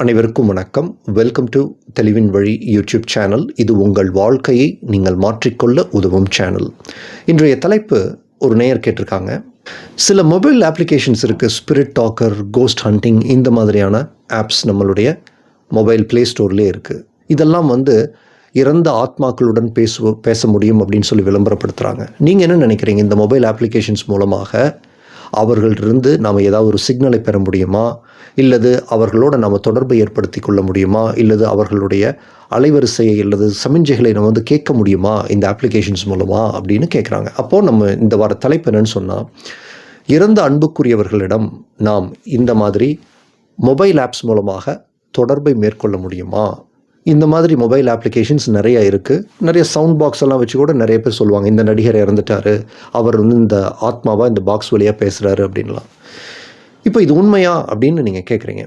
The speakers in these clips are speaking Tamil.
அனைவருக்கும் வணக்கம். வெல்கம் டு தெளிவின் வழி யூடியூப் சேனல் இது உங்கள் வாழ்க்கையை நீங்கள் மாற்றிக்கொள்ள உதவும் சேனல் இன்றைய தலைப்பு ஒரு நேயர் கேட்டிருக்காங்க. சில மொபைல் அப்ளிகேஷன்ஸ் இருக்குது ஸ்பிரிட் டாக்கர் கோஸ்ட் ஹண்டிங் இந்த மாதிரியான ஆப்ஸ் நம்மளுடைய மொபைல் ப்ளே ஸ்டோர்லேயே இருக்குது இதெல்லாம் வந்து இறந்த ஆத்மாக்களுடன் பேசுவ பேச முடியும் அப்படின்னு சொல்லி விளம்பரப்படுத்துகிறாங்க நீங்கள் என்ன நினைக்கிறீங்க? இந்த மொபைல் அப்ளிகேஷன்ஸ் மூலமாக அவர்களிருந்து நாம் ஏதாவது ஒரு சிக்னலை பெற முடியுமா? இல்லது அவர்களோட நம்ம தொடர்பை ஏற்படுத்தி கொள்ள முடியுமா? இல்லது அவர்களுடைய அலைவரிசையை அல்லது சமிஞ்சைகளை நம்ம வந்து கேட்க முடியுமா? இந்த அப்ளிகேஷன்ஸ் மூலமாக அப்படின்னு கேட்குறாங்க. அப்போது நம்ம இந்த வார தலைப்பு என்னன்னு சொன்னால் இறந்த அன்புக்குரியவர்களிடம் நாம் இந்த மாதிரி மொபைல் ஆப்ஸ் மூலமாக தொடர்பை மேற்கொள்ள முடியுமா? இந்த மாதிரி மொபைல் அப்ளிகேஷன்ஸ் நிறைய இருக்குது நிறைய சவுண்ட் பாக்ஸ் எல்லாம் வச்சு கூட நிறைய பேர் சொல்லுவாங்க இந்த நடிகர் இறந்துட்டாரு. அவர் வந்து இந்த ஆத்மாவாக இந்த பாக்ஸ் வழியாக பேசுகிறாரு அப்படின்லாம். இப்போ இது உண்மையா அப்படின்னு நீங்கள் கேட்குறீங்க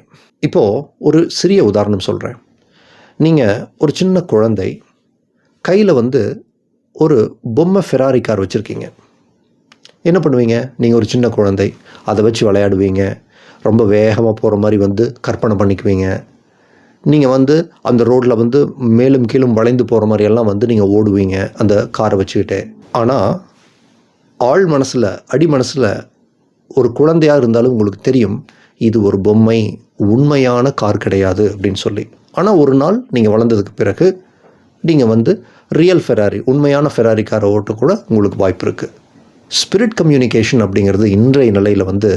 இப்போது ஒரு சிறிய உதாரணம் சொல்கிறேன் நீங்கள் ஒரு சின்ன குழந்தை கையில் வந்து ஒரு பொம்மை ஃபெராரி கார் வச்சுருக்கீங்க. என்ன பண்ணுவீங்க? நீங்கள் ஒரு சின்ன குழந்தை அதை வச்சு விளையாடுவீங்க. ரொம்ப வேகமாக போகிற மாதிரி வந்து கற்பனை பண்ணிக்குவீங்க. நீங்கள் வந்து அந்த ரோட்டில் வந்து மேலும் கீழும் வளைந்து போகிற மாதிரியெல்லாம் வந்து நீங்கள் ஓடுவீங்க அந்த காரை வச்சுக்கிட்டே. ஆனால் ஆள் மனசில் அடி மனசில் ஒரு குழந்தையாக இருந்தாலும் உங்களுக்கு தெரியும் இது ஒரு பொம்மை உண்மையான கார் கிடையாது அப்படின்னு சொல்லி. ஆனால் ஒரு நாள் நீங்கள் வளர்ந்ததுக்கு பிறகு நீங்கள் வந்து ரியல் ஃபெராரி உண்மையான ஃபெராரி காரை ஓட்ட கூட உங்களுக்கு வாய்ப்பு இருக்குது ஸ்பிரிட் கம்யூனிகேஷன் அப்படிங்கிறது இன்றைய நிலையில் வந்து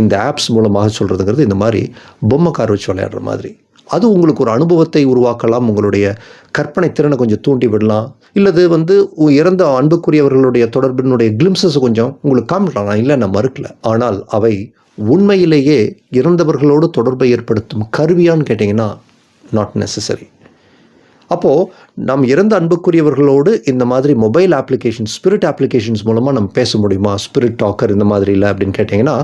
இந்த ஆப்ஸ் மூலமாக சொல்கிறதுங்கிறது இந்த மாதிரி பொம்மை கார் வச்சு விளையாடுற மாதிரி. அது உங்களுக்கு ஒரு அனுபவத்தை உருவாக்கலாம் உங்களுடைய கற்பனை திறனை கொஞ்சம் தூண்டி விடலாம். இல்லது வந்து இறந்த அன்புக்குரியவர்களுடைய தொடர்பினுடைய கிளிம்சஸ் கொஞ்சம் உங்களுக்கு காமிக்கலாம். நான் இல்லை நான் மறுக்கல. ஆனால் அவை உண்மையிலேயே இறந்தவர்களோடு தொடர்பை ஏற்படுத்தும் கருவியான்னு கேட்டிங்கன்னா நாட் நெசசரி அப்போது நாம் இறந்த அன்புக்குரியவர்களோடு இந்த மாதிரி மொபைல் அப்ளிகேஷன் ஸ்பிரிட் அப்ளிகேஷன்ஸ் மூலமாக நம்ம பேச முடியுமா? ஸ்பிரிட் டாக்கர் இந்த மாதிரி இல்லை அப்படின்னு கேட்டிங்கன்னா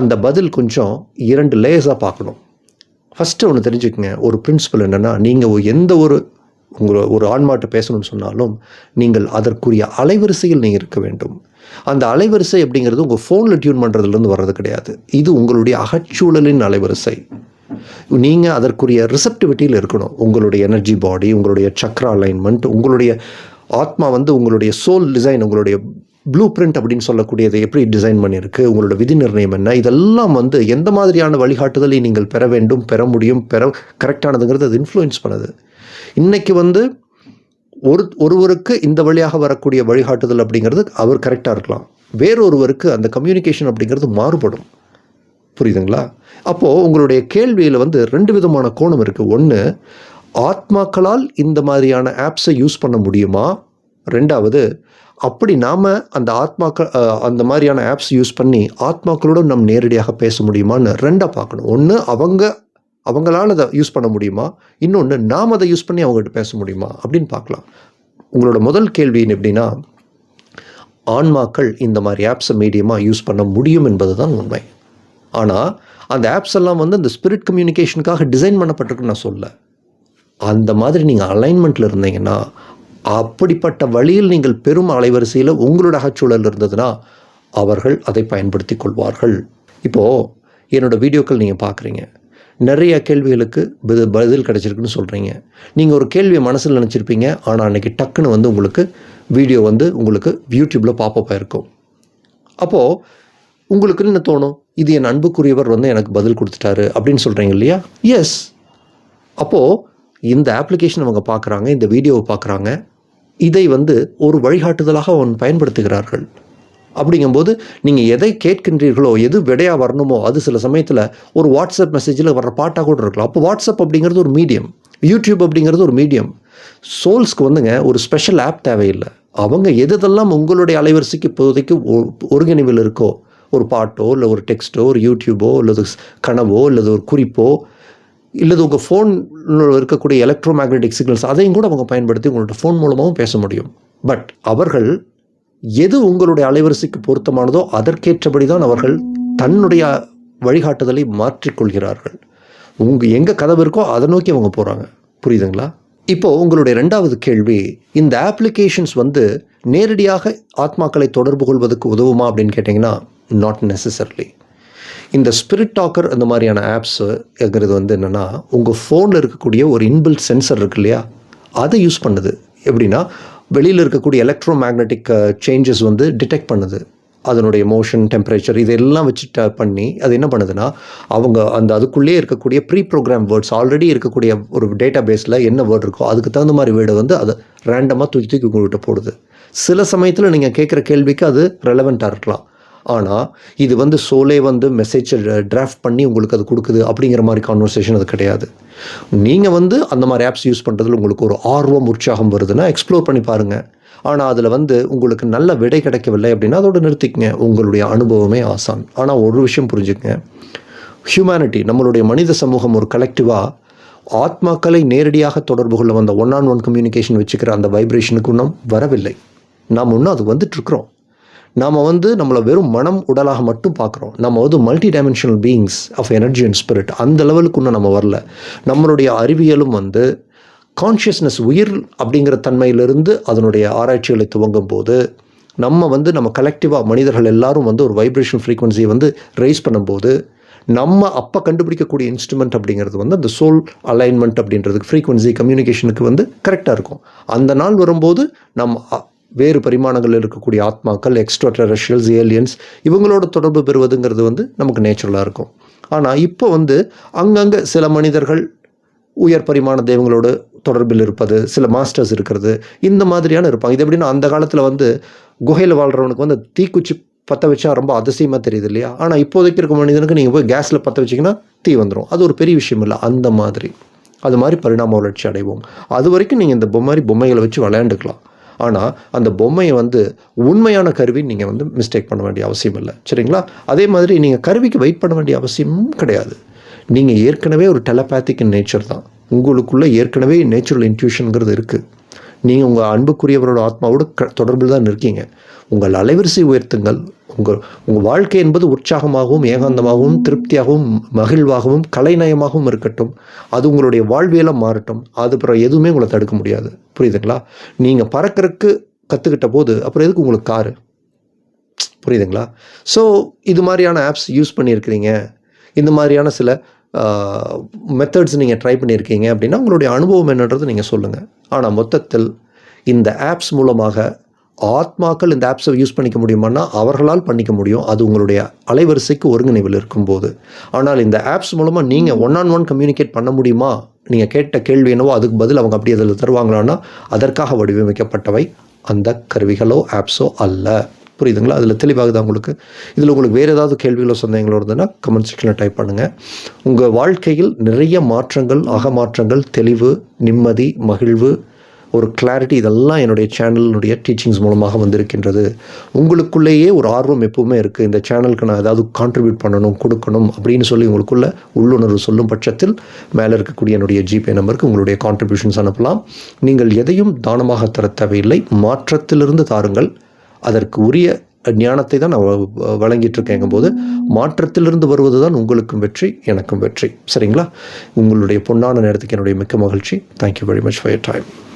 அந்த பதில் கொஞ்சம் இரண்டு லேயர்ஸாக பார்க்கணும். ஃபஸ்ட்டு ஒன்று தெரிஞ்சுக்கங்க. ஒரு பிரின்சிபல் என்னென்னா நீங்கள் எந்த ஒரு உங்களை ஒரு ஆன்மாட்ட பேசணும்னு சொன்னாலும் நீங்கள் அதற்குரிய அலைவரிசையில் நீங்கள் இருக்க வேண்டும். அந்த அலைவரிசை அப்படிங்கிறது உங்கள் ஃபோனில் டியூன் பண்ணுறதுலேருந்து வர்றது கிடையாது. இது உங்களுடைய அகச்சூழலின் அலைவரிசை. நீங்கள் அதற்குரிய ரிசப்டிவிட்டியில் இருக்கணும். உங்களுடைய எனர்ஜி பாடி உங்களுடைய சக்ரா அலைன்மெண்ட் உங்களுடைய ஆத்மா வந்து உங்களுடைய சோல் டிசைன் உங்களுடைய ப்ளூ பிரிண்ட் அப்படின்னு சொல்லக்கூடியதை எப்படி டிசைன் பண்ணியிருக்கு உங்களோட விதி நிர்ணயம் என்ன இதெல்லாம் வந்து எந்த மாதிரியான வழிகாட்டுதலை நீங்கள் பெற வேண்டும் பெற முடியும் பெற கரெக்டானதுங்கிறது அது இன்ஃப்ளூயன்ஸ் பண்ணுது. இன்றைக்கி வந்து ஒரு ஒருவருக்கு இந்த வழியாக வரக்கூடிய வழிகாட்டுதல் அப்படிங்கிறது அவர் கரெக்டாக இருக்கலாம். வேறொருவருக்கு அந்த கம்யூனிகேஷன் அப்படிங்கிறது மாறுபடும். புரியுதுங்களா? அப்போது உங்களுடைய கேள்வியில் வந்து ரெண்டு விதமான கோணம் இருக்குது ஒன்று ஆத்மாக்களால் இந்த மாதிரியான ஆப்ஸை யூஸ் பண்ண முடியுமா? ரெண்டாவது அப்படி நாம் அந்த ஆத்மாக்கள் அந்த மாதிரியான ஆப்ஸ் யூஸ் பண்ணி ஆத்மாக்களோட நம் நேரடியாக பேச முடியுமான்னு ரெண்டாக பார்க்கணும். ஒன்று அவங்க அவங்களால் அதை யூஸ் பண்ண முடியுமா? இன்னொன்று நாம் அதை யூஸ் பண்ணி அவங்ககிட்ட பேச முடியுமா? அப்படின்னு பார்க்கலாம். உங்களோட முதல் கேள்வி எப்படின்னா ஆன்மாக்கள் இந்த மாதிரி ஆப்ஸை மீடியமாக யூஸ் பண்ண முடியும் என்பது தான் உண்மை. ஆனால் அந்த ஆப்ஸ் எல்லாம் வந்து அந்த ஸ்பிரிட் கம்யூனிகேஷனுக்காக டிசைன் பண்ணப்பட்டிருக்குன்னு நான் சொல்ல அந்த மாதிரி நீங்கள் அலைன்மெண்ட்டில் இருந்தீங்கன்னா அப்படிப்பட்ட வழியில் நீங்கள் பெரும் அலைவரிசையில் உங்களோட அகச்சூழல் இருந்ததுன்னா அவர்கள் அதை பயன்படுத்தி கொள்வார்கள். இப்போது என்னோடய வீடியோக்கள் நீங்கள் பார்க்குறீங்க நிறைய கேள்விகளுக்கு பதில் பதில் சொல்கிறீங்க நீங்கள் ஒரு கேள்வியை மனசில் நினச்சிருப்பீங்க. ஆனால் அன்றைக்கி டக்குன்னு வந்து உங்களுக்கு வீடியோ வந்து உங்களுக்கு யூடியூப்பில் பாப்பப் ஆயிருக்கும். அப்போது உங்களுக்கு என்ன தோணும்? இது என் அன்புக்குரியவர் வந்து எனக்கு பதில் கொடுத்துட்டாரு அப்படின்னு சொல்கிறீங்க இல்லையா? எஸ் அப்போது இந்த அப்ளிகேஷன் அவங்க பார்க்குறாங்க இந்த வீடியோவை பார்க்குறாங்க இதை வந்து ஒரு வழிகாட்டுதலாக அவன் பயன்படுத்துகிறார்கள். அப்படிங்கும்போது நீங்கள் எதை கேட்கின்றீர்களோ எது விடையாக வரணுமோ அது சில சமயத்தில் ஒரு வாட்ஸ்அப் மெசேஜில் வர்ற பாட்டாக கூட இருக்கலாம். அப்போ வாட்ஸ்அப் அப்படிங்கிறது ஒரு மீடியம் யூடியூப் அப்படிங்கிறது ஒரு மீடியம் சோல்ஸ்க்கு வந்துங்க ஒரு ஸ்பெஷல் ஆப் தேவையில்லை. அவங்க எதெல்லாம் உங்களுடைய அலைவரிசைக்கு இப்போதைக்கு ஒ- ஒருங்கிணைவில் இருக்கோ ஒரு பாட்டோ இல்லை ஒரு டெக்ஸ்ட்டோ ஒரு யூடியூபோ அல்லது கனவோ அல்லது ஒரு குறிப்போ இல்லது உங்கள் ஃபோனில் இருக்கக்கூடிய எலக்ட்ரோ மேக்னெட்டிக் சிக்னல்ஸ் அதையும் கூட அவங்க பயன்படுத்தி உங்களோட ஃபோன் மூலமாகவும் பேச முடியும். பட் அவர்கள் எது உங்களுடைய அலைவரிசைக்கு பொருத்தமானதோ அதற்கேற்றபடி தான் அவர்கள் தன்னுடைய வழிகாட்டுதலை மாற்றிக்கொள்கிறார்கள். உங்கள் எங்கே கதவு இருக்கோ அதை நோக்கி அவங்க போகிறாங்க புரியுதுங்களா? இப்போது உங்களுடைய ரெண்டாவது கேள்வி இந்த ஆப்ளிகேஷன்ஸ் வந்து நேரடியாக ஆத்மாக்களை தொடர்பு கொள்வதற்கு உதவுமா அப்படின்னு கேட்டிங்கன்னா நாட் நெசசர்லி இந்த ஸ்பிரிட் டாக்கர் அந்த மாதிரியான ஆப்ஸுங்கிறது வந்து என்னென்னா உங்கள் ஃபோனில் இருக்கக்கூடிய ஒரு இன்பில்ட் சென்சர் இருக்கு இல்லையா? அதை யூஸ் பண்ணுது. எப்படின்னா வெளியில் இருக்கக்கூடிய எலக்ட்ரோ மேக்னெட்டிக் சேஞ்சஸ் வந்து டிடெக்ட் பண்ணுது. அதனுடைய மோஷன் டெம்பரேச்சர் இதெல்லாம் வச்சு ட பண்ணி அது என்ன பண்ணுதுன்னா அவங்க அந்த அதுக்குள்ளேயே இருக்கக்கூடிய ப்ரீ ப்ரோக்ராம் வேர்ட்ஸ் ஆல்ரெடி இருக்கக்கூடிய ஒரு டேட்டா பேஸில் என்ன வேர்ட் இருக்கோ அதுக்கு தகுந்த மாதிரி வேர்டை வந்து அதை ரேண்டமாக தூக்கி தூக்கி உங்கள்கிட்ட போடுது. சில சமயத்தில் நீங்கள் கேட்குற கேள்விக்கு அது ரெலவெண்ட்டாக இருக்கலாம். ஆனால் இது வந்து சோலே வந்து மெசேஜ் டிராஃப்ட் பண்ணி உங்களுக்கு அது கொடுக்குது அப்படிங்கிற மாதிரி கான்வர்சேஷன் அது கிடையாது. நீங்கள் வந்து அந்த மாதிரி ஆப்ஸ் யூஸ் பண்ணுறதுல உங்களுக்கு ஒரு ஆர்வம் உற்சாகம் வருதுன்னா எக்ஸ்ப்ளோர் பண்ணி பாருங்கள் ஆனால் அதில் வந்து உங்களுக்கு நல்ல விடை கிடைக்கவில்லை அப்படின்னா அதோட நிறுத்திக்கங்க. உங்களுடைய அனுபவமே ஆசான். ஆனால் ஒரு விஷயம் புரிஞ்சுக்கங்க. ஹியூமனிட்டி நம்மளுடைய மனித சமூகம் ஒரு கலெக்டிவாக ஆத்மாக்களை நேரடியாக தொடர்பு கொள்ள வந்த ஒன் ஆன் ஒன் கம்யூனிகேஷன் வச்சுக்கிற அந்த வைப்ரேஷனுக்கு இன்னும் வரவில்லை. நாம் இன்னும் அது வந்துட்டுருக்குறோம் நாம் வந்து நம்மளை வெறும் மனம் உடலாக மட்டும் பார்க்குறோம். நம்ம வந்து multidimensional beings of energy and spirit அந்த லெவலுக்கு இன்னும் நம்ம வரல. நம்மளுடைய அறிவியலும் வந்து கான்ஷியஸ்னஸ் உயிர் அப்படிங்கிற தன்மையிலிருந்து அதனுடைய ஆராய்ச்சிகளை துவங்கும் போது நம்ம வந்து நம்ம கலெக்டிவாக மனிதர்கள் எல்லாரும் வந்து ஒரு வைப்ரேஷன் ஃப்ரீக்குவன்சியை வந்து ரைஸ் பண்ணும்போது நம்ம அப்போ கண்டுபிடிக்கக்கூடிய இன்ஸ்ட்ருமெண்ட் அப்படிங்கிறது வந்து அந்த சோல் அலைன்மெண்ட் அப்படின்றதுக்கு ஃப்ரீக்குவன்சி கம்யூனிகேஷனுக்கு வந்து கரெக்டாக இருக்கும். அந்த நாள் வரும்போது நம்ம வேறு பரிமாணங்களில் இருக்கக்கூடிய ஆத்மாக்கள் எக்ஸ்ட்ரா டெரஷியல்ஸ் ஏலியன்ஸ் இவங்களோட தொடர்பு பெறுவதுங்கிறது வந்து நமக்கு நேச்சுரலாக இருக்கும். ஆனால் இப்போ வந்து அங்கங்கே சில மனிதர்கள் உயர் பரிமாண தெய்வங்களோடு தொடர்பில் இருப்பது சில மாஸ்டர்ஸ் இருக்கிறது இந்த மாதிரியான இருப்பாங்க. இது எப்படின்னா அந்த காலத்தில் வந்து குகையில் வாழ்கிறவனுக்கு வந்து தீக்குச்சி பற்ற வச்சா ரொம்ப அதிசயமாக தெரியுது இல்லையா? ஆனால் இப்போதைக்கு இருக்க மனிதனுக்கு நீங்கள் போய் கேஸில் பற்ற வச்சிங்கன்னா தீ வந்துடும் அது ஒரு பெரிய விஷயம் இல்லை அந்த மாதிரி. அது மாதிரி பரிணாம வளர்ச்சி அடைவோம். அது வரைக்கும் நீங்கள் இந்த பொம்மை பொம்மைகளை வச்சு விளையாண்டுக்கலாம். ஆனால் அந்த பொம்மையை வந்து உண்மையான கருவி நீங்கள் வந்து மிஸ்டேக் பண்ண வேண்டிய அவசியம் இல்லை. சரிங்களா? அதே மாதிரி நீங்கள் கருவிக்கு வெயிட் பண்ண வேண்டிய அவசியமும் கிடையாது. நீங்கள் ஏற்கனவே ஒரு டெலபேத்திக் நேச்சர் தான். உங்களுக்குள்ளே ஏற்கனவே நேச்சுரல் இன்ட்யூஷனுங்கிறது இருக்குது நீங்கள் உங்கள் அன்புக்குரியவரோட ஆத்மாவோடு க தொடர்பில் தான் இருக்கீங்க உங்கள் அலைவரிசை உயர்த்துங்கள். உங்கள் உங்கள் வாழ்க்கை என்பது உற்சாகமாகவும் ஏகாந்தமாகவும் திருப்தியாகவும் மகிழ்வாகவும் கலைநயமாகவும் இருக்கட்டும். அது உங்களுடைய வாழ்வியலாக மாறட்டும். அது அப்புறம் எதுவுமே உங்களை தடுக்க முடியாது. புரியுதுங்களா? நீங்கள் பறக்கிறதுக்கு கற்றுக்கிட்ட போது அப்புறம் எதுக்கு உங்களுக்கு காரு? புரியுதுங்களா? ஸோ இது மாதிரியான ஆப்ஸ் யூஸ் பண்ணியிருக்கிறீங்க. இந்த மாதிரியான சில மெத்தட்ஸ் நீங்கள் ட்ரை பண்ணியிருக்கீங்க அப்படின்னா உங்களுடைய அனுபவம் என்னன்றது நீங்கள் சொல்லுங்கள் ஆனால் மொத்தத்தில் இந்த ஆப்ஸ் மூலமாக ஆத்மாக்கள் இந்த ஆப்ஸை யூஸ் பண்ணிக்க முடியுமானா அவர்களால் பண்ணிக்க முடியும். அது உங்களுடைய அலைவரிசைக்கு ஒருங்கிணைவில் இருக்கும்போது. ஆனால் இந்த ஆப்ஸ் மூலமாக நீங்கள் ஒன் ஆன் ஒன் கம்யூனிகேட் பண்ண முடியுமா? நீங்கள் கேட்ட கேள்வி என்னவோ அதுக்கு பதில் அவங்க அப்படி அதில் தருவாங்களான்னா அதற்காக வடிவமைக்கப்பட்டவை அந்த கருவிகளோ ஆப்ஸோ அல்ல. புரியுதுங்களா? அதில் தெளிவாகுதா உங்களுக்கு? இதில் உங்களுக்கு வேறு ஏதாவது கேள்விகளோ சந்தேகங்களோ இருந்ததுன்னா கமெண்ட் செக்ஷனில் டைப் பண்ணுங்கள் உங்கள் வாழ்க்கையில் நிறைய மாற்றங்கள் அகமாற்றங்கள் தெளிவு நிம்மதி மகிழ்வு ஒரு கிளாரிட்டி இதெல்லாம் என்னுடைய சேனலினுடைய டீச்சிங்ஸ் மூலமாக வந்திருக்கின்றது. உங்களுக்குள்ளேயே ஒரு ஆர்வம் எப்பவுமே இருக்குது இந்த சேனலுக்கு நான் ஏதாவது கான்ட்ரிபியூட் பண்ணணும் கொடுக்கணும் அப்படின்னு சொல்லி உங்களுக்குள்ள உள்ளுணர்வு சொல்லும் பட்சத்தில் மேலே இருக்கக்கூடிய என்னுடைய ஜிபே நம்பருக்கு உங்களுடைய கான்ட்ரிபியூஷன்ஸ் அனுப்பலாம். நீங்கள் எதையும் தானமாக தர தேவையில்லை. மாற்றத்திலிருந்து தாருங்கள். அதற்கு உரிய ஞானத்தை தான் நான் வழங்கிட்டு இருக்கேங்கும் போது மாற்றத்திலிருந்து வருவது தான் உங்களுக்கும் வெற்றி எனக்கும் வெற்றி. சரிங்களா? உங்களுடைய பொன்னான நேரத்துக்கு என்னுடைய மிக்க மகிழ்ச்சி. Thank you very much for your time